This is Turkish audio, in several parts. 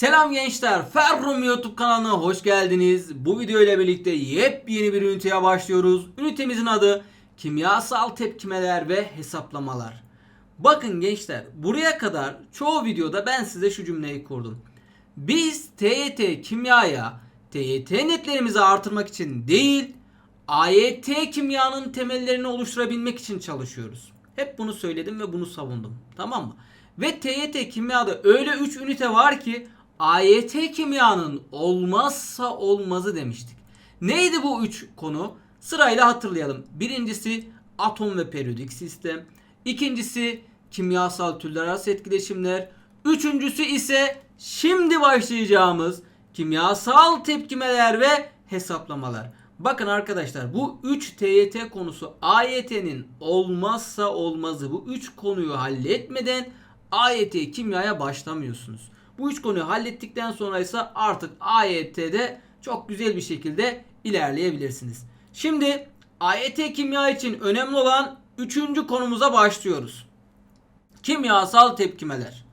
Selam gençler, Ferrum YouTube kanalına hoş geldiniz. Bu video ile birlikte yepyeni bir üniteye başlıyoruz. Ünitemizin adı kimyasal tepkimeler ve hesaplamalar. Bakın gençler, buraya kadar çoğu videoda ben size şu cümleyi kurdum. Biz TYT kimyaya TYT netlerimizi artırmak için değil, AYT kimyanın temellerini oluşturabilmek için çalışıyoruz. Hep bunu söyledim ve bunu savundum. Tamam mı? Ve TYT kimyada öyle 3 ünite var ki AYT kimyanın olmazsa olmazı demiştik. Neydi bu 3 konu? Sırayla hatırlayalım. Birincisi atom ve periyodik sistem. İkincisi kimyasal türler arası etkileşimler. Üçüncüsü ise şimdi başlayacağımız kimyasal tepkimeler ve hesaplamalar. Bakın arkadaşlar bu 3 TYT konusu AYT'nin olmazsa olmazı. Bu 3 konuyu halletmeden AYT kimyaya başlamıyorsunuz. Bu 3 konuyu hallettikten sonra ise artık AYT'de çok güzel bir şekilde ilerleyebilirsiniz. Şimdi AYT kimya için önemli olan 3. konumuza başlıyoruz. Kimyasal tepkimeler.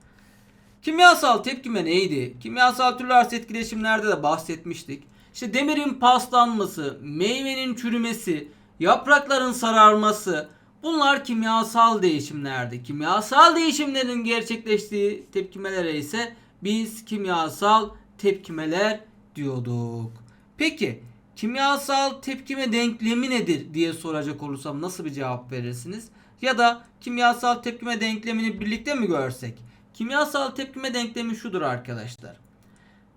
Kimyasal tepkime neydi? Kimyasal türler etkileşimlerde de bahsetmiştik. İşte demirin paslanması, meyvenin çürümesi, yaprakların sararması bunlar kimyasal değişimlerdi. Kimyasal değişimlerin gerçekleştiği tepkimelere ise biz kimyasal tepkimeler diyorduk. Peki kimyasal tepkime denklemi nedir diye soracak olursam nasıl bir cevap verirsiniz? Ya da kimyasal tepkime denklemini birlikte mi görsek? Kimyasal tepkime denklemi şudur arkadaşlar.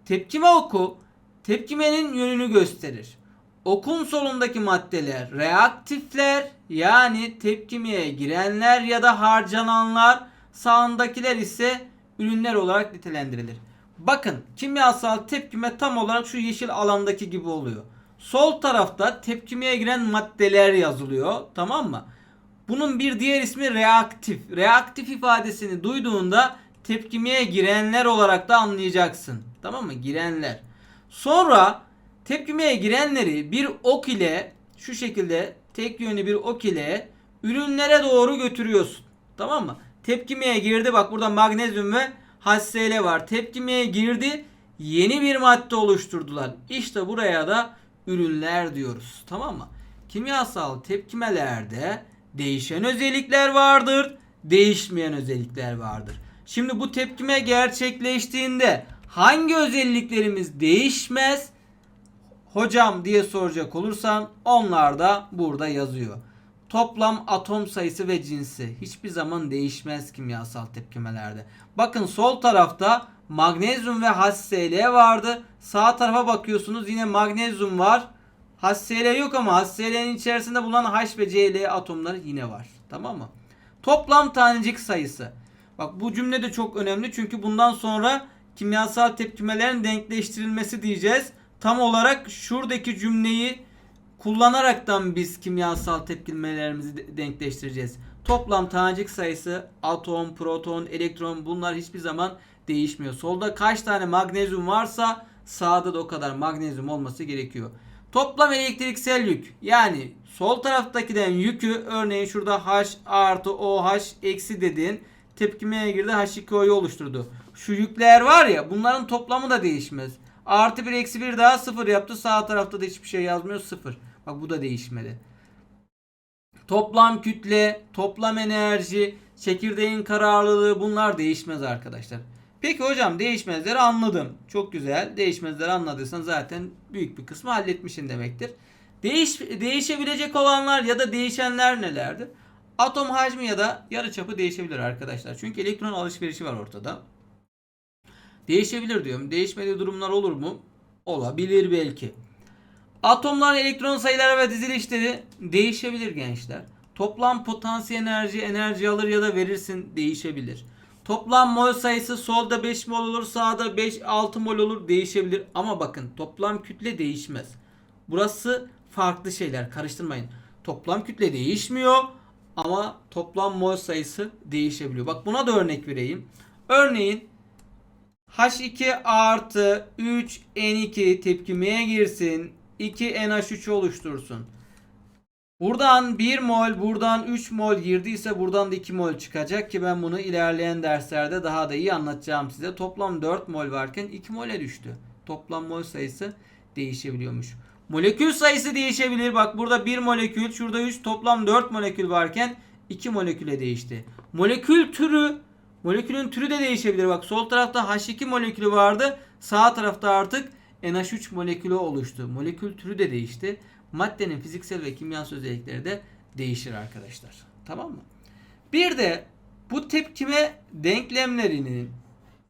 Tepkime oku tepkimenin yönünü gösterir. Okun solundaki maddeler reaktifler yani tepkimeye girenler ya da harcananlar sağındakiler ise ürünler olarak nitelendirilir. Bakın kimyasal tepkime tam olarak şu yeşil alandaki gibi oluyor. Sol tarafta tepkimeye giren maddeler yazılıyor tamam mı? Bunun bir diğer ismi reaktif. Reaktif ifadesini duyduğunda tepkimeye girenler olarak da anlayacaksın. Tamam mı? Girenler. Sonra tepkimeye girenleri bir ok ile şu şekilde tek yönlü bir ok ile ürünlere doğru götürüyorsun. Tamam mı? Tepkimeye girdi. Bak burada magnezyum ve HCl var. Tepkimeye girdi. Yeni bir madde oluşturdular. İşte buraya da ürünler diyoruz. Tamam mı? Kimyasal tepkimelerde değişen özellikler vardır. Değişmeyen özellikler vardır. Şimdi bu tepkime gerçekleştiğinde hangi özelliklerimiz değişmez? Hocam diye soracak olursan onlar da burada yazıyor. Toplam atom sayısı ve cinsi hiçbir zaman değişmez kimyasal tepkimelerde. Bakın sol tarafta magnezyum ve HCl vardı. Sağ tarafa bakıyorsunuz yine magnezyum var. HCl yok ama HCl'nin içerisinde bulunan H ve Cl atomları yine var. Tamam mı? Toplam tanecik sayısı. Bak bu cümle de çok önemli çünkü bundan sonra kimyasal tepkimelerin denkleştirilmesi diyeceğiz. Tam olarak şuradaki cümleyi kullanaraktan biz kimyasal tepkimelerimizi de- denkleştireceğiz. Toplam tanecik sayısı atom, proton, elektron bunlar hiçbir zaman değişmiyor. Solda kaç tane magnezyum varsa sağda da o kadar magnezyum olması gerekiyor. Toplam elektriksel yük yani sol taraftakilerin yükü örneğin şurada H artı OH eksi dediğin tepkimeye girdi H2O'yu oluşturdu. Şu yükler var ya bunların toplamı da değişmez. Artı 1 eksi 1 daha 0 yaptı. Sağ tarafta da hiçbir şey yazmıyor 0. Bak bu da değişmedi. Toplam kütle, toplam enerji, çekirdeğin kararlılığı bunlar değişmez arkadaşlar. Peki hocam değişmezleri anladım. Çok güzel. Değişmezleri anladıysan zaten büyük bir kısmı halletmişsin demektir. Değiş, değişebilecek olanlar ya da değişenler nelerdir? Atom hacmi ya da yarıçapı değişebilir arkadaşlar. Çünkü elektron alışverişi var ortada. Değişebilir diyorum. Değişmediği durumlar olur mu? Olabilir belki. Atomların elektron sayıları ve dizilişleri değişebilir gençler. Toplam potansiyel enerji enerji alır ya da verirsin değişebilir. Toplam mol sayısı solda 5 mol olur sağda 5 6 mol olur değişebilir. Ama bakın toplam kütle değişmez. Burası farklı şeyler karıştırmayın. Toplam kütle değişmiyor ama toplam mol sayısı değişebiliyor. Bak buna da örnek vereyim. Örneğin H2 artı 3 N2 tepkimeye girsin. 2 NH3 oluştursun. Buradan 1 mol, buradan 3 mol girdiyse buradan da 2 mol çıkacak ki ben bunu ilerleyen derslerde daha da iyi anlatacağım size. Toplam 4 mol varken 2 mole düştü. Toplam mol sayısı değişebiliyormuş. Molekül sayısı değişebilir. Bak burada 1 molekül, şurada 3 toplam 4 molekül varken 2 moleküle değişti. Molekül türü, molekülün türü de değişebilir. Bak sol tarafta H2 molekülü vardı. Sağ tarafta artık NH3 molekülü oluştu. Molekül türü de değişti. Maddenin fiziksel ve kimyasal özellikleri de değişir arkadaşlar. Tamam mı? Bir de bu tepkime denklemlerinin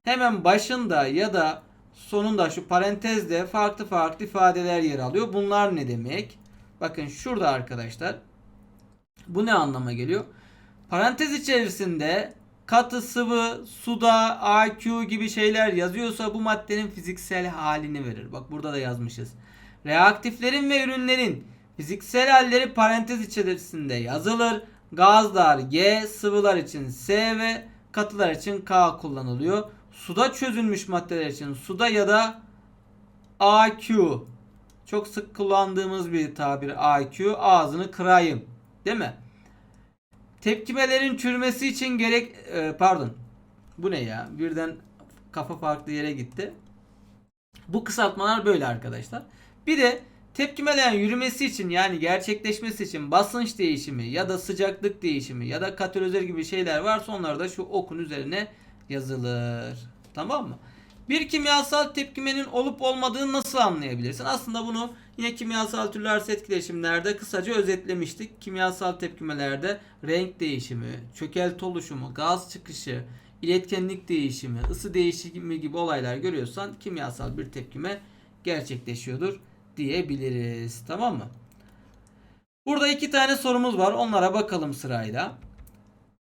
hemen başında ya da sonunda şu parantezde farklı farklı ifadeler yer alıyor. Bunlar ne demek? Bakın şurada arkadaşlar. Bu ne anlama geliyor? Parantez içerisinde katı sıvı, suda, AQ gibi şeyler yazıyorsa bu maddenin fiziksel halini verir. Bak burada da yazmışız. Reaktiflerin ve ürünlerin fiziksel halleri parantez içerisinde yazılır. Gazlar G, sıvılar için S ve katılar için K kullanılıyor. Suda çözülmüş maddeler için suda ya da AQ. Çok sık kullandığımız bir tabir AQ. Ağzını kırayım. Değil mi? Tepkimelerin çürümesi için gerek e, pardon. Bu ne ya? Birden kafa farklı yere gitti. Bu kısaltmalar böyle arkadaşlar. Bir de tepkimelerin yürümesi için yani gerçekleşmesi için basınç değişimi ya da sıcaklık değişimi ya da katalizör gibi şeyler varsa onlar da şu okun üzerine yazılır. Tamam mı? Bir kimyasal tepkimenin olup olmadığını nasıl anlayabilirsin? Aslında bunu yine kimyasal türler etkileşimlerde kısaca özetlemiştik. Kimyasal tepkimelerde renk değişimi, çökelti oluşumu, gaz çıkışı, iletkenlik değişimi, ısı değişimi gibi olaylar görüyorsan kimyasal bir tepkime gerçekleşiyordur diyebiliriz. Tamam mı? Burada iki tane sorumuz var. Onlara bakalım sırayla.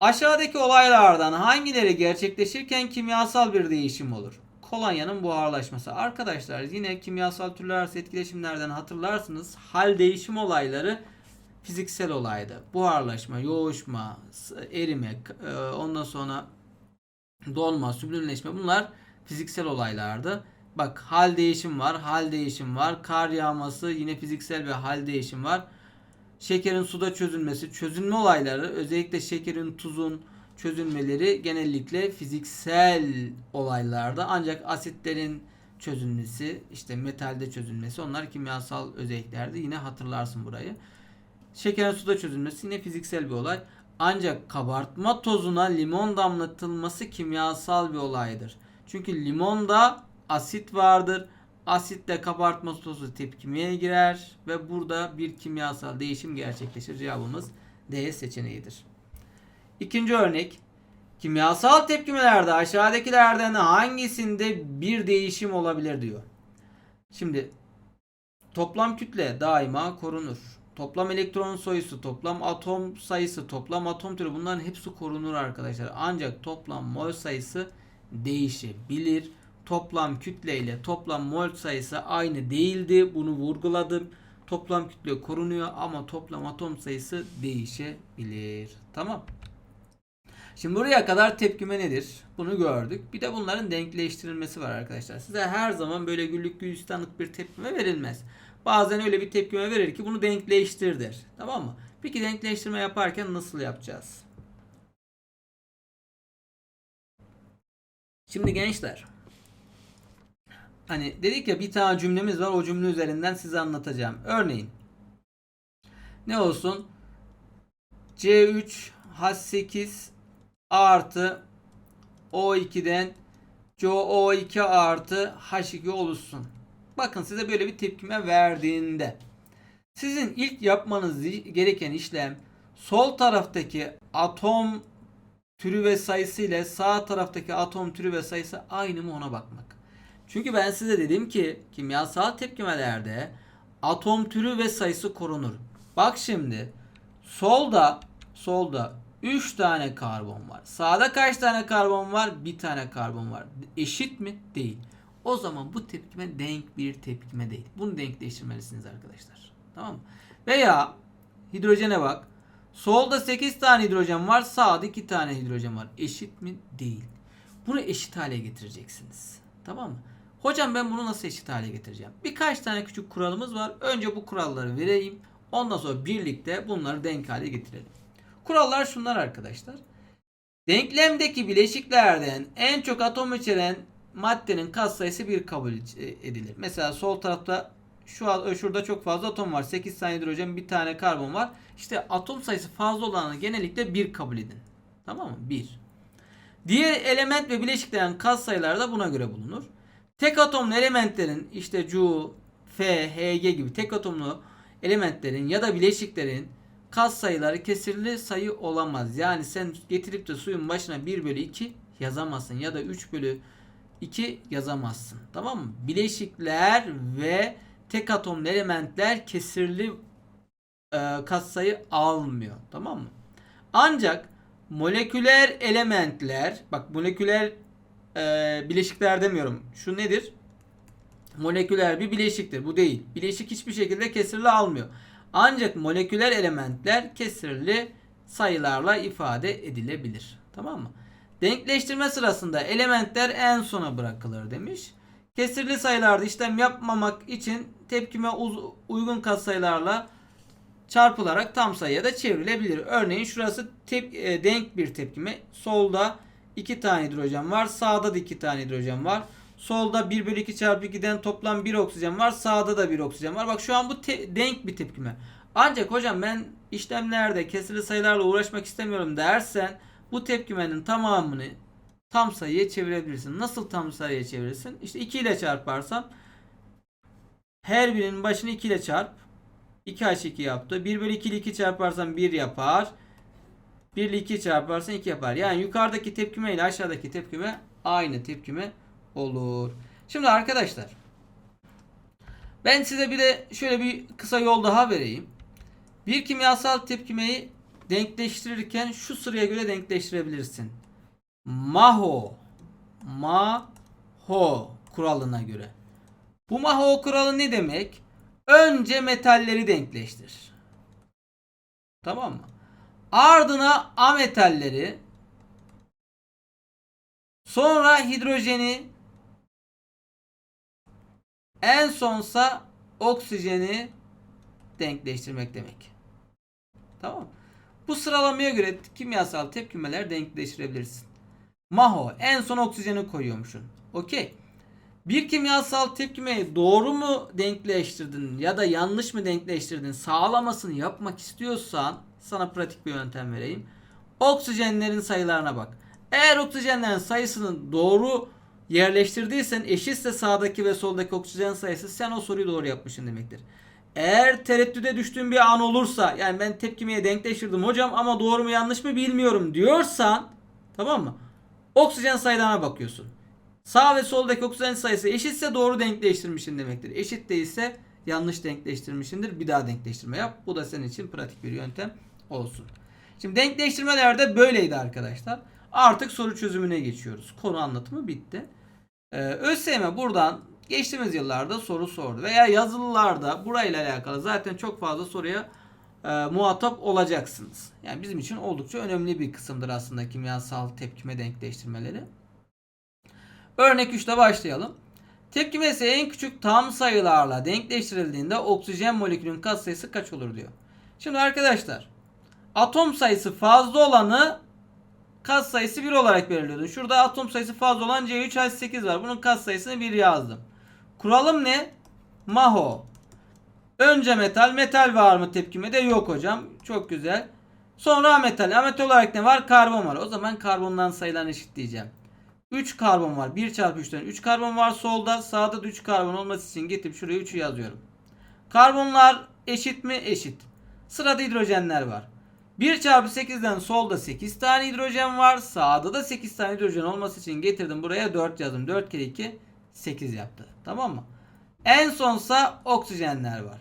Aşağıdaki olaylardan hangileri gerçekleşirken kimyasal bir değişim olur? Kolonyanın buharlaşması. Arkadaşlar yine kimyasal türler arası etkileşimlerden hatırlarsınız. Hal değişim olayları fiziksel olaydı. Buharlaşma, yoğuşma, erime, e, ondan sonra donma, süblimleşme bunlar fiziksel olaylardı. Bak hal değişim var, hal değişim var. Kar yağması yine fiziksel bir hal değişim var. Şekerin suda çözülmesi, çözülme olayları özellikle şekerin tuzun çözülmeleri genellikle fiziksel olaylarda ancak asitlerin çözülmesi, işte metalde çözülmesi onlar kimyasal özelliklerdi. Yine hatırlarsın burayı. Şekerin suda çözülmesi yine fiziksel bir olay. Ancak kabartma tozuna limon damlatılması kimyasal bir olaydır. Çünkü limonda asit vardır. Asitle kabartma tozu tepkimeye girer ve burada bir kimyasal değişim gerçekleşir. Cevabımız D seçeneğidir. İkinci örnek. Kimyasal tepkimelerde aşağıdakilerden hangisinde bir değişim olabilir diyor. Şimdi toplam kütle daima korunur. Toplam elektron sayısı, toplam atom sayısı, toplam atom türü bunların hepsi korunur arkadaşlar. Ancak toplam mol sayısı değişebilir. Toplam kütle ile toplam mol sayısı aynı değildi. Bunu vurguladım. Toplam kütle korunuyor ama toplam atom sayısı değişebilir. Tamam. Şimdi buraya kadar tepkime nedir? Bunu gördük. Bir de bunların denkleştirilmesi var arkadaşlar. Size her zaman böyle güllük gülistanlık bir tepkime verilmez. Bazen öyle bir tepkime verir ki bunu denkleştir der. Tamam mı? Peki denkleştirme yaparken nasıl yapacağız? Şimdi gençler hani dedik ya bir tane cümlemiz var o cümle üzerinden size anlatacağım. Örneğin ne olsun? C3 H8 artı O2'den CO2 artı H2 oluşsun. Bakın size böyle bir tepkime verdiğinde sizin ilk yapmanız gereken işlem sol taraftaki atom türü ve sayısı ile sağ taraftaki atom türü ve sayısı aynı mı ona bakmak. Çünkü ben size dedim ki kimyasal tepkimelerde atom türü ve sayısı korunur. Bak şimdi solda solda 3 tane karbon var. Sağda kaç tane karbon var? Bir tane karbon var. Eşit mi? Değil. O zaman bu tepkime denk bir tepkime değil. Bunu denkleştirmelisiniz arkadaşlar. Tamam mı? Veya hidrojene bak. Solda 8 tane hidrojen var. Sağda 2 tane hidrojen var. Eşit mi? Değil. Bunu eşit hale getireceksiniz. Tamam mı? Hocam ben bunu nasıl eşit hale getireceğim? Birkaç tane küçük kuralımız var. Önce bu kuralları vereyim. Ondan sonra birlikte bunları denk hale getirelim. Kurallar şunlar arkadaşlar. Denklemdeki bileşiklerden en çok atom içeren maddenin katsayısı bir kabul edilir. Mesela sol tarafta şu an şurada çok fazla atom var. 8 tane hidrojen, bir tane karbon var. İşte atom sayısı fazla olanı genellikle 1 kabul edin. Tamam mı? 1. Diğer element ve bileşiklerin katsayıları da buna göre bulunur. Tek atomlu elementlerin işte Cu, F, Hg gibi tek atomlu elementlerin ya da bileşiklerin katsayıları kesirli sayı olamaz. Yani sen getirip de suyun başına 1 bölü 2 yazamazsın ya da 3 bölü 2 yazamazsın. Tamam mı? Bileşikler ve tek atomlu elementler kesirli e, katsayı almıyor. Tamam mı? Ancak moleküler elementler bak moleküler e, bileşikler demiyorum. Şu nedir? Moleküler bir bileşiktir. Bu değil. Bileşik hiçbir şekilde kesirli almıyor. Ancak moleküler elementler kesirli sayılarla ifade edilebilir. Tamam mı? Denkleştirme sırasında elementler en sona bırakılır demiş. Kesirli sayılarda işlem yapmamak için tepkime uygun katsayılarla çarpılarak tam sayıya da çevrilebilir. Örneğin şurası tep- e, denk bir tepkime. Solda 2 tane hidrojen var. Sağda da 2 tane hidrojen var. Solda 1 bölü 2 çarpı 2'den toplam 1 oksijen var. Sağda da 1 oksijen var. Bak şu an bu denk bir tepkime. Ancak hocam ben işlemlerde kesirli sayılarla uğraşmak istemiyorum dersen bu tepkimenin tamamını tam sayıya çevirebilirsin. Nasıl tam sayıya çevirirsin? İşte 2 ile çarparsam her birinin başını 2 ile çarp. 2H2 yaptı. 1 bölü 2 ile 2 çarparsan 1 yapar. 1 ile 2 çarparsan 2 yapar. Yani yukarıdaki tepkime ile aşağıdaki tepkime aynı tepkime olur. Şimdi arkadaşlar ben size bir de şöyle bir kısa yol daha vereyim. Bir kimyasal tepkimeyi denkleştirirken şu sıraya göre denkleştirebilirsin. Maho Maho kuralına göre. Bu Maho kuralı ne demek? Önce metalleri denkleştir. Tamam mı? Ardına ametalleri sonra hidrojeni en sonsa oksijeni denkleştirmek demek. Tamam? Bu sıralamaya göre kimyasal tepkimeler denkleştirebilirsin. Maho en son oksijeni koyuyormuşsun. Okey. Bir kimyasal tepkimeyi doğru mu denkleştirdin ya da yanlış mı denkleştirdin sağlamasını yapmak istiyorsan sana pratik bir yöntem vereyim. Oksijenlerin sayılarına bak. Eğer oksijenlerin sayısını doğru yerleştirdiysen eşitse sağdaki ve soldaki oksijen sayısı sen o soruyu doğru yapmışsın demektir. Eğer tereddüde düştüğün bir an olursa yani ben tepkimeye denkleştirdim hocam ama doğru mu yanlış mı bilmiyorum diyorsan tamam mı? Oksijen sayılarına bakıyorsun. Sağ ve soldaki oksijen sayısı eşitse doğru denkleştirmişsin demektir. Eşit değilse yanlış denkleştirmişsindir. Bir daha denkleştirme yap. Bu da senin için pratik bir yöntem olsun. Şimdi denkleştirmelerde böyleydi arkadaşlar. Artık soru çözümüne geçiyoruz. Konu anlatımı bitti. Ee, ÖSYM buradan geçtiğimiz yıllarda soru sordu. Veya yazılılarda burayla alakalı zaten çok fazla soruya e, muhatap olacaksınız. Yani bizim için oldukça önemli bir kısımdır aslında kimyasal tepkime denkleştirmeleri. Örnek 3'te başlayalım. Tepkimesi en küçük tam sayılarla denkleştirildiğinde oksijen molekülün katsayısı kaç olur diyor. Şimdi arkadaşlar atom sayısı fazla olanı katsayısı 1 olarak belirliyordu. Şurada atom sayısı fazla olan C3H8 var. Bunun katsayısını 1 yazdım. Kuralım ne? Maho. Önce metal. Metal var mı tepkimede? Yok hocam. Çok güzel. Sonra ametal. Ametal olarak ne var? Karbon var. O zaman karbondan sayılarını eşitleyeceğim. 3 karbon var. 1 çarpı 3'ten 3 karbon var solda. Sağda da 3 karbon olması için getirip şuraya 3'ü yazıyorum. Karbonlar eşit mi? Eşit. Sırada hidrojenler var. 1 çarpı 8'den solda 8 tane hidrojen var. Sağda da 8 tane hidrojen olması için getirdim buraya 4 yazdım. 4 kere 2 8 yaptı. Tamam mı? En sonsa oksijenler var.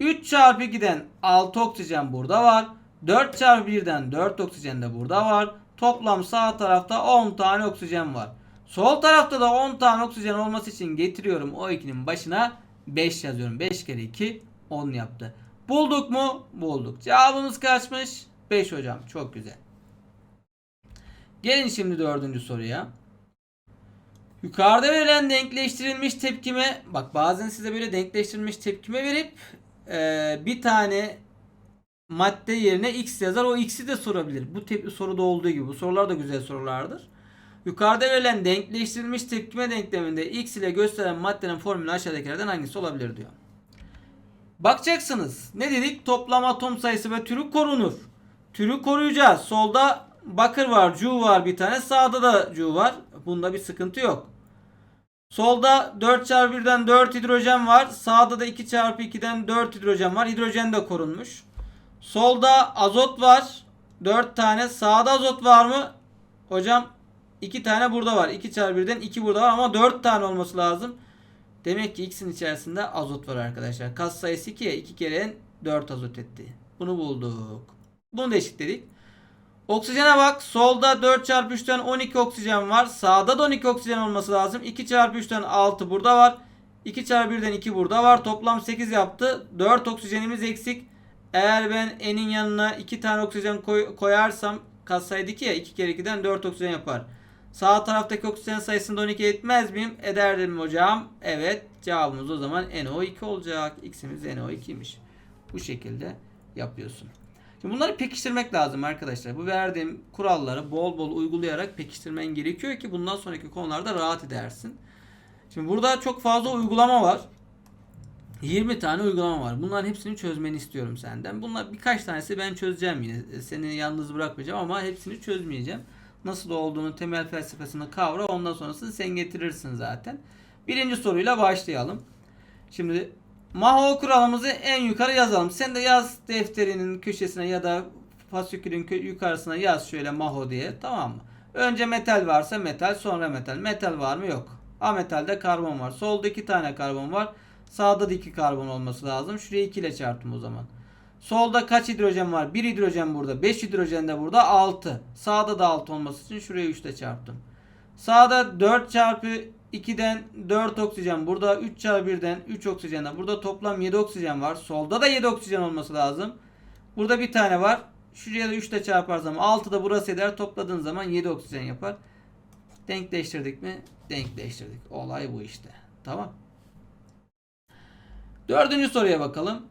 3 çarpı 2'den 6 oksijen burada var. 4 çarpı 1'den 4 oksijen de burada var. Toplam sağ tarafta 10 tane oksijen var. Sol tarafta da 10 tane oksijen olması için getiriyorum o ikinin başına 5 yazıyorum. 5 kere 2 10 yaptı. Bulduk mu? Bulduk. Cevabımız kaçmış? 5 hocam. Çok güzel. Gelin şimdi dördüncü soruya. Yukarıda verilen denkleştirilmiş tepkime bak bazen size böyle denkleştirilmiş tepkime verip e, bir tane madde yerine x yazar. O x'i de sorabilir. Bu tip soruda olduğu gibi. Bu sorular da güzel sorulardır. Yukarıda verilen denkleştirilmiş tepkime denkleminde x ile gösteren maddenin formülü aşağıdakilerden hangisi olabilir diyor. Bakacaksınız. Ne dedik? Toplam atom sayısı ve türü korunur. Türü koruyacağız. Solda bakır var, cu var bir tane. Sağda da cu var. Bunda bir sıkıntı yok. Solda 4 çarpı 1'den 4 hidrojen var. Sağda da 2 çarpı 2'den 4 hidrojen var. Hidrojen de korunmuş. Solda azot var. 4 tane. Sağda azot var mı? Hocam 2 tane burada var. 2 çarpı 1'den 2 burada var ama 4 tane olması lazım. Demek ki X'in içerisinde azot var arkadaşlar. Kas sayısı 2'ye 2 kere 4 azot etti. Bunu bulduk. Bunu da eşitledik. Oksijene bak. Solda 4 çarpı 3'ten 12 oksijen var. Sağda da 12 oksijen olması lazım. 2 çarpı 3'ten 6 burada var. 2 çarpı 1'den 2 burada var. Toplam 8 yaptı. 4 oksijenimiz eksik. Eğer ben N'in yanına 2 tane oksijen koy- koyarsam katsaydı ya 2 kere 2'den 4 oksijen yapar. Sağ taraftaki oksijen sayısında 12 etmez miyim? Ederdim hocam. Evet. Cevabımız o zaman NO2 olacak. X'imiz NO2'ymiş. Bu şekilde yapıyorsun. Şimdi bunları pekiştirmek lazım arkadaşlar. Bu verdiğim kuralları bol bol uygulayarak pekiştirmen gerekiyor ki bundan sonraki konularda rahat edersin. Şimdi burada çok fazla uygulama var. 20 tane uygulama var. Bunların hepsini çözmeni istiyorum senden. Bunlar birkaç tanesi ben çözeceğim yine. Seni yalnız bırakmayacağım ama hepsini çözmeyeceğim. Nasıl olduğunu temel felsefesini kavra ondan sonrasını sen getirirsin zaten. Birinci soruyla başlayalım. Şimdi Maho kuralımızı en yukarı yazalım. Sen de yaz defterinin köşesine ya da fasikülün yukarısına yaz şöyle Maho diye tamam mı? Önce metal varsa metal sonra metal. Metal var mı? Yok. A metalde karbon var. Solda iki tane karbon var. Sağda da iki karbon olması lazım. Şuraya 2 ile çarptım o zaman. Solda kaç hidrojen var? 1 hidrojen burada. 5 hidrojen de burada. 6. Sağda da 6 olması için şuraya 3 ile çarptım. Sağda 4 çarpı 2'den 4 oksijen. Burada 3 çarpı 1'den 3 oksijen de. Burada toplam 7 oksijen var. Solda da 7 oksijen olması lazım. Burada bir tane var. Şuraya da 3 ile çarparsam 6 da burası eder. Topladığın zaman 7 oksijen yapar. Denkleştirdik mi? Denkleştirdik. Olay bu işte. Tamam. Dördüncü soruya bakalım.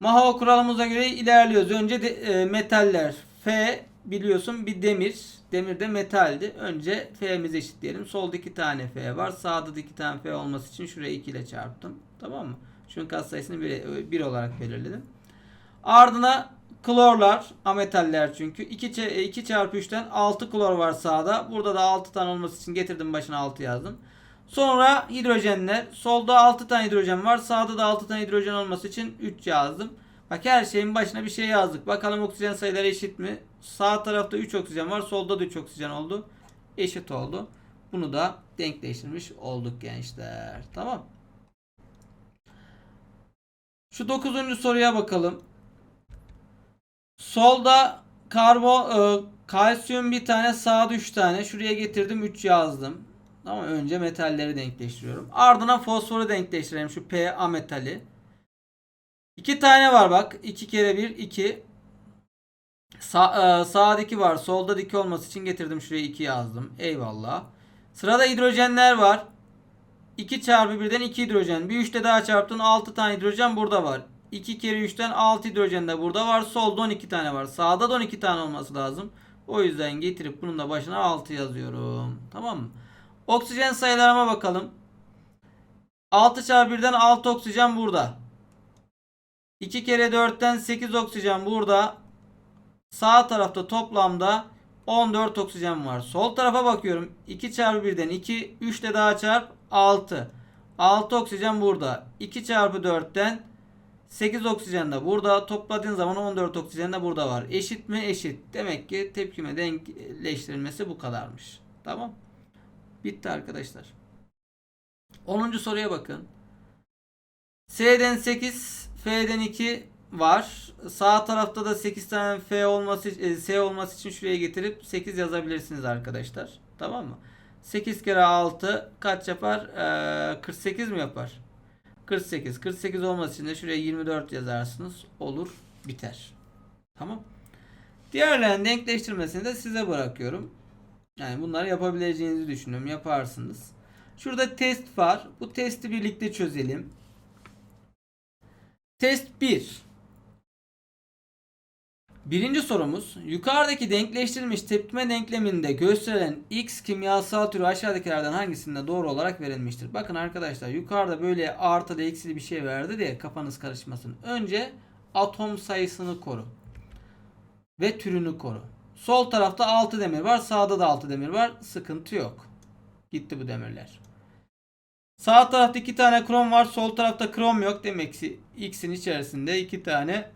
Mahava kuralımıza göre ilerliyoruz. Önce de, e, metaller. F biliyorsun bir demir. Demir de metaldi. Önce F'mizi eşitleyelim. Solda iki tane F var. Sağda da iki tane F olması için şuraya 2 ile çarptım. Tamam mı? Şunun katsayısını 1, 1 olarak belirledim. Ardına klorlar, ametaller çünkü. 2, 2 çarpı 3'ten 6 klor var sağda. Burada da 6 tane olması için getirdim başına 6 yazdım. Sonra hidrojenler. Solda 6 tane hidrojen var. Sağda da 6 tane hidrojen olması için 3 yazdım. Bak her şeyin başına bir şey yazdık. Bakalım oksijen sayıları eşit mi? Sağ tarafta 3 oksijen var. Solda da 3 oksijen oldu. Eşit oldu. Bunu da denkleştirmiş olduk gençler. Tamam. Şu 9. soruya bakalım. Solda karbon, e, kalsiyum bir tane, sağda 3 tane. Şuraya getirdim 3 yazdım. Ama önce metalleri denkleştiriyorum. Ardına fosforu denkleştirelim. Şu P A metali. 2 tane var bak. 2 kere 1 2. Sa e, sağdaki var. Solda diki olması için getirdim. Şuraya 2 yazdım. Eyvallah. Sırada hidrojenler var. 2 çarpı 1'den 2 hidrojen. Bir 3 de daha çarptın 6 tane hidrojen burada var. 2 kere 3'ten 6 hidrojen de burada var. Solda 12 tane var. Sağda da 12 tane olması lazım. O yüzden getirip bunun da başına 6 yazıyorum. Tamam mı? Oksijen sayılarıma bakalım. 6 çarpı 1'den 6 oksijen burada. 2 kere 4'ten 8 oksijen burada. Sağ tarafta toplamda 14 oksijen var. Sol tarafa bakıyorum. 2 çarpı 1'den 2. 3 de daha çarp 6. 6 oksijen burada. 2 çarpı 4'ten 8 oksijen de burada. Topladığın zaman 14 oksijen de burada var. Eşit mi? Eşit. Demek ki tepkime denkleştirilmesi bu kadarmış. Tamam. Bitti arkadaşlar. 10. soruya bakın. S'den 8, F'den 2 var. Sağ tarafta da 8 tane F olması e, S olması için şuraya getirip 8 yazabilirsiniz arkadaşlar. Tamam mı? 8 kere 6 kaç yapar? Ee, 48 mi yapar? 48. 48 olması için de şuraya 24 yazarsınız. Olur. Biter. Tamam. Diğerlerini denkleştirmesini de size bırakıyorum. Yani bunları yapabileceğinizi düşünüyorum. Yaparsınız. Şurada test var. Bu testi birlikte çözelim. Test 1. Birinci sorumuz yukarıdaki denkleştirilmiş tepkime denkleminde gösterilen X kimyasal türü aşağıdakilerden hangisinde doğru olarak verilmiştir? Bakın arkadaşlar yukarıda böyle artı da eksili bir şey verdi diye kafanız karışmasın. Önce atom sayısını koru. Ve türünü koru. Sol tarafta 6 demir var. Sağda da 6 demir var. Sıkıntı yok. Gitti bu demirler. Sağ tarafta 2 tane krom var. Sol tarafta krom yok. Demek ki X'in içerisinde 2 tane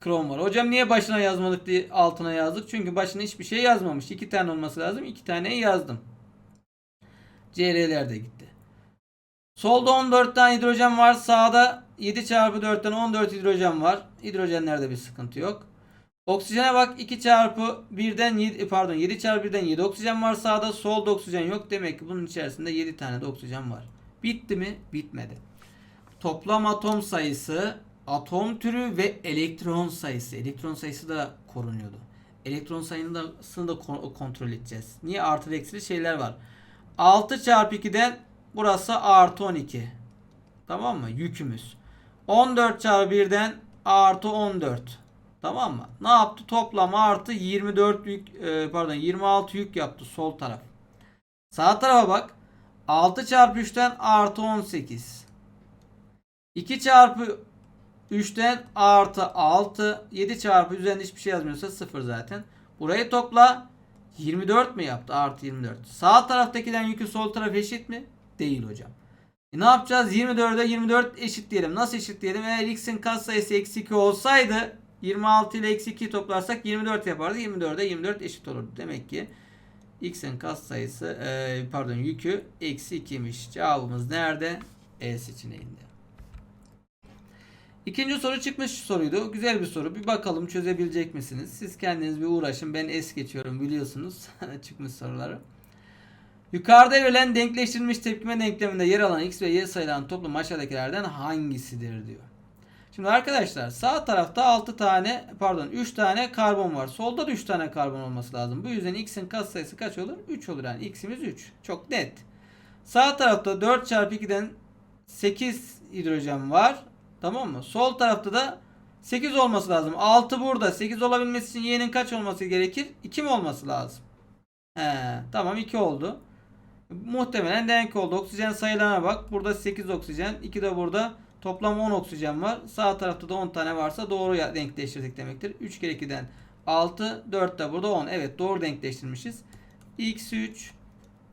krom var. Hocam niye başına yazmadık diye altına yazdık? Çünkü başına hiçbir şey yazmamış. 2 tane olması lazım. 2 taneyi yazdım. CR'ler de gitti. Solda 14 tane hidrojen var. Sağda 7 çarpı 4'ten 14 hidrojen var. Hidrojenlerde bir sıkıntı yok. Oksijene bak 2 çarpı 1'den 7 pardon 7 çarpı 1'den 7 oksijen var sağda solda oksijen yok. Demek ki bunun içerisinde 7 tane de oksijen var. Bitti mi? Bitmedi. Toplam atom sayısı, atom türü ve elektron sayısı. Elektron sayısı da korunuyordu. Elektron sayısını da ko- kontrol edeceğiz. Niye artı ve eksili şeyler var. 6 çarpı 2'den burası artı 12. Tamam mı? Yükümüz. 14 çarpı 1'den artı 14. Tamam mı? Ne yaptı? Toplam artı 24 yük e, pardon 26 yük yaptı sol taraf. Sağ tarafa bak. 6 çarpı 3'ten artı 18. 2 çarpı 3'ten artı 6. 7 çarpı üzerinde hiçbir şey yazmıyorsa 0 zaten. Burayı topla. 24 mi yaptı? Artı 24. Sağ taraftakinden yükü sol taraf eşit mi? Değil hocam. E ne yapacağız? 24'e 24 eşit diyelim. Nasıl eşit diyelim? Eğer x'in katsayısı eksi 2 olsaydı 26 ile eksi 2 toplarsak 24 yapardı. 24'e 24 eşit olurdu. Demek ki x'in katsayısı e, pardon yükü eksi 2'ymiş. Cevabımız nerede? E seçeneğinde. İkinci soru çıkmış soruydu. Güzel bir soru. Bir bakalım çözebilecek misiniz? Siz kendiniz bir uğraşın. Ben es geçiyorum biliyorsunuz. çıkmış soruları. Yukarıda verilen denkleştirilmiş tepkime denkleminde yer alan x ve y sayılarının toplamı aşağıdakilerden hangisidir diyor. Şimdi arkadaşlar sağ tarafta 6 tane pardon 3 tane karbon var. Solda da 3 tane karbon olması lazım. Bu yüzden x'in katsayısı kaç olur? 3 olur yani x'imiz 3. Çok net. Sağ tarafta 4 çarpı 2'den 8 hidrojen var. Tamam mı? Sol tarafta da 8 olması lazım. 6 burada. 8 olabilmesi için y'nin kaç olması gerekir? 2 mi olması lazım? He, tamam 2 oldu. Muhtemelen denk oldu. Oksijen sayılarına bak. Burada 8 oksijen. 2 de burada. Toplam 10 oksijen var. Sağ tarafta da 10 tane varsa doğru denkleştirdik demektir. 3 kere 2'den 6. 4 de burada 10. Evet doğru denkleştirmişiz. X 3.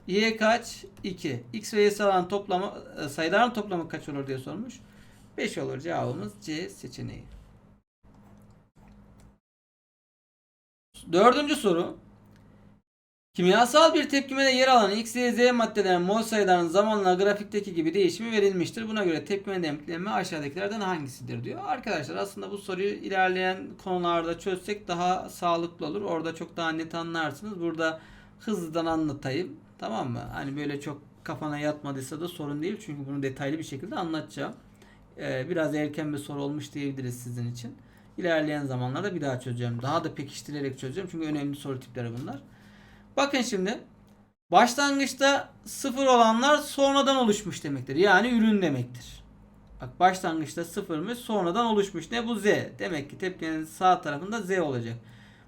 Y kaç? 2. X ve Y sayıların toplamı, e, sayıların toplamı kaç olur diye sormuş. 5 olur cevabımız C seçeneği. Dördüncü soru. Kimyasal bir tepkimede yer alan X, Y, Z maddelerin mol sayılarının zamanla grafikteki gibi değişimi verilmiştir. Buna göre tepkime denklemi aşağıdakilerden hangisidir diyor. Arkadaşlar aslında bu soruyu ilerleyen konularda çözsek daha sağlıklı olur. Orada çok daha net anlarsınız. Burada hızlıdan anlatayım. Tamam mı? Hani böyle çok kafana yatmadıysa da sorun değil. Çünkü bunu detaylı bir şekilde anlatacağım. Ee, biraz erken bir soru olmuş diyebiliriz sizin için. İlerleyen zamanlarda bir daha çözeceğim. Daha da pekiştirerek çözeceğim. Çünkü önemli soru tipleri bunlar. Bakın şimdi. Başlangıçta sıfır olanlar sonradan oluşmuş demektir. Yani ürün demektir. Bak başlangıçta sıfırmış sonradan oluşmuş. Ne bu Z? Demek ki tepkinin sağ tarafında Z olacak.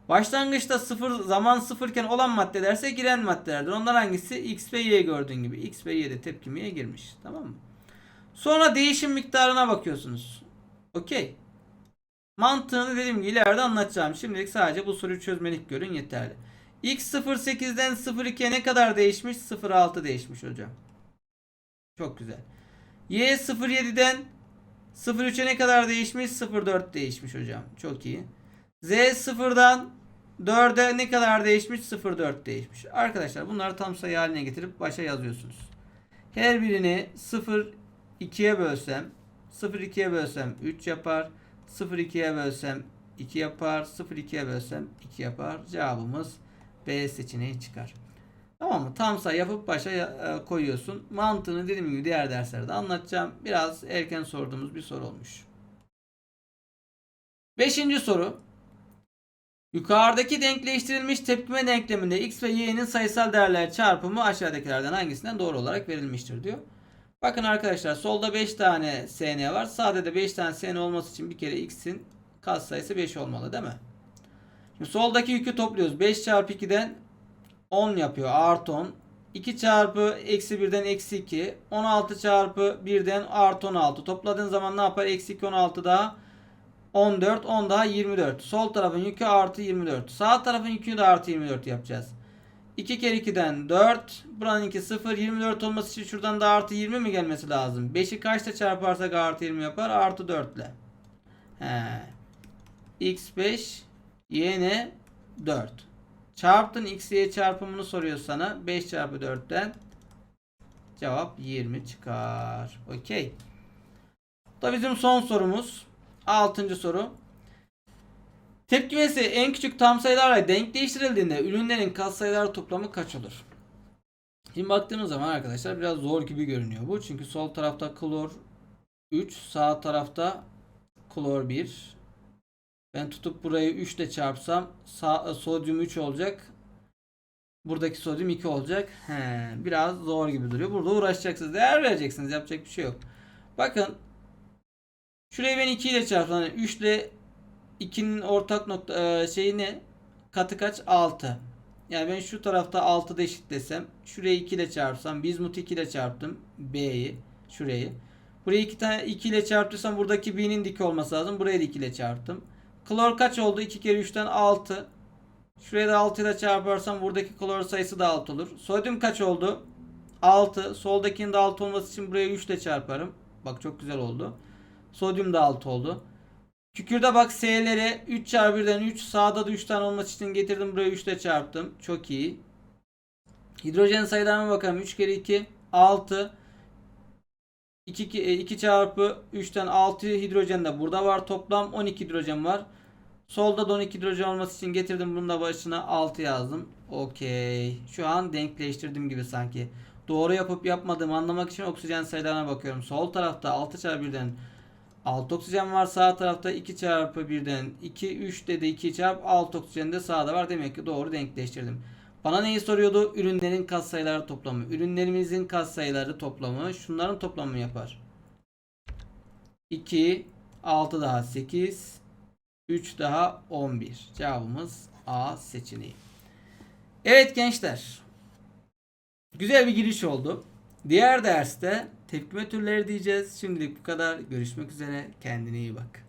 Başlangıçta sıfır zaman sıfırken olan maddelerse giren maddelerdir. Onlar hangisi? X ve Y gördüğün gibi. X ve Y de tepkimeye girmiş. Tamam mı? Sonra değişim miktarına bakıyorsunuz. Okey. Mantığını dediğim gibi ileride anlatacağım. Şimdilik sadece bu soruyu çözmelik görün yeterli. X 08'den 02'ye ne kadar değişmiş? 06 değişmiş hocam. Çok güzel. Y 07'den 03'e ne kadar değişmiş? 04 değişmiş hocam. Çok iyi. Z 0'dan 4'e ne kadar değişmiş? 04 değişmiş. Arkadaşlar bunları tam sayı haline getirip başa yazıyorsunuz. Her birini 0 2'ye bölsem 0 2'ye bölsem 3 yapar. 0 2'ye bölsem 2 yapar. 0 2'ye bölsem 2 yapar. Cevabımız B seçeneği çıkar. Tamam mı? Tam sayı yapıp başa e, koyuyorsun. Mantığını dediğim gibi diğer derslerde anlatacağım. Biraz erken sorduğumuz bir soru olmuş. Beşinci soru. Yukarıdaki denkleştirilmiş tepkime denkleminde x ve y'nin sayısal değerler çarpımı aşağıdakilerden hangisinden doğru olarak verilmiştir diyor. Bakın arkadaşlar solda 5 tane SN var. Sağda da 5 tane SN olması için bir kere x'in katsayısı 5 olmalı değil mi? Şimdi soldaki yükü topluyoruz. 5 çarpı 2'den 10 yapıyor. Artı 10. 2 çarpı eksi 1'den eksi 2. 16 çarpı 1'den artı 16. Topladığın zaman ne yapar? Eksi 2 16 daha 14. 10 daha 24. Sol tarafın yükü artı 24. Sağ tarafın yükünü de artı 24 yapacağız. 2 kere 2'den 4. Buranınki 0. 24 olması için şuradan da artı 20 mi gelmesi lazım? 5'i kaçta çarparsak artı 20 yapar? Artı 4 ile. He. x5 y ne? 4. Çarptın x y çarpımını soruyor sana. 5 çarpı 4'ten cevap 20 çıkar. Okey. Da bizim son sorumuz. 6. soru. Tepkimesi en küçük tam sayılarla denk değiştirildiğinde ürünlerin katsayılar toplamı kaç olur? Şimdi baktığımız zaman arkadaşlar biraz zor gibi görünüyor bu. Çünkü sol tarafta klor 3, sağ tarafta klor 1. Ben tutup burayı 3 ile çarpsam sağ, sodyum 3 olacak. Buradaki sodyum 2 olacak. He, biraz zor gibi duruyor. Burada uğraşacaksınız. Değer vereceksiniz. Yapacak bir şey yok. Bakın Şurayı ben 2 ile çarpsam. Yani 3 ile 2'nin ortak nokta e, şeyi ne? Katı kaç? 6. Yani ben şu tarafta 6 da eşitlesem. Şurayı 2 ile çarpsam. Bizmut 2 ile çarptım. B'yi. Şurayı. Burayı 2 tane 2 ile çarptırsam buradaki B'nin dik olması lazım. Burayı da 2 ile çarptım. Klor kaç oldu? 2 kere 3'ten 6. Şuraya da 6 ile çarparsam buradaki klor sayısı da 6 olur. Sodyum kaç oldu? 6. Soldakinin de 6 olması için buraya 3 ile çarparım. Bak çok güzel oldu. Sodyum da 6 oldu. Kükürde bak S'lere 3 çarpı 1'den 3. Sağda da 3 tane olması için getirdim. Buraya 3 ile çarptım. Çok iyi. Hidrojen sayılarına bakalım. 3 kere 2 6. 2, 2, 2 çarpı 3'ten 6 hidrojen de burada var. Toplam 12 hidrojen var. Solda da 12 hidrojen olması için getirdim. Bunun da başına 6 yazdım. Okey. Şu an denkleştirdim gibi sanki. Doğru yapıp yapmadığımı anlamak için oksijen sayılarına bakıyorum. Sol tarafta 6 çarpı 1'den 6 oksijen var. Sağ tarafta 2 çarpı 1'den 2, 3 de 2 çarpı 6 oksijen de sağda var. Demek ki doğru denkleştirdim. Bana neyi soruyordu? Ürünlerin katsayıları toplamı. Ürünlerimizin katsayıları toplamı şunların toplamını yapar. 2, 6 daha 8, 3 daha 11. Cevabımız A seçeneği. Evet gençler. Güzel bir giriş oldu. Diğer derste tepkime türleri diyeceğiz. Şimdilik bu kadar. Görüşmek üzere. Kendine iyi bak.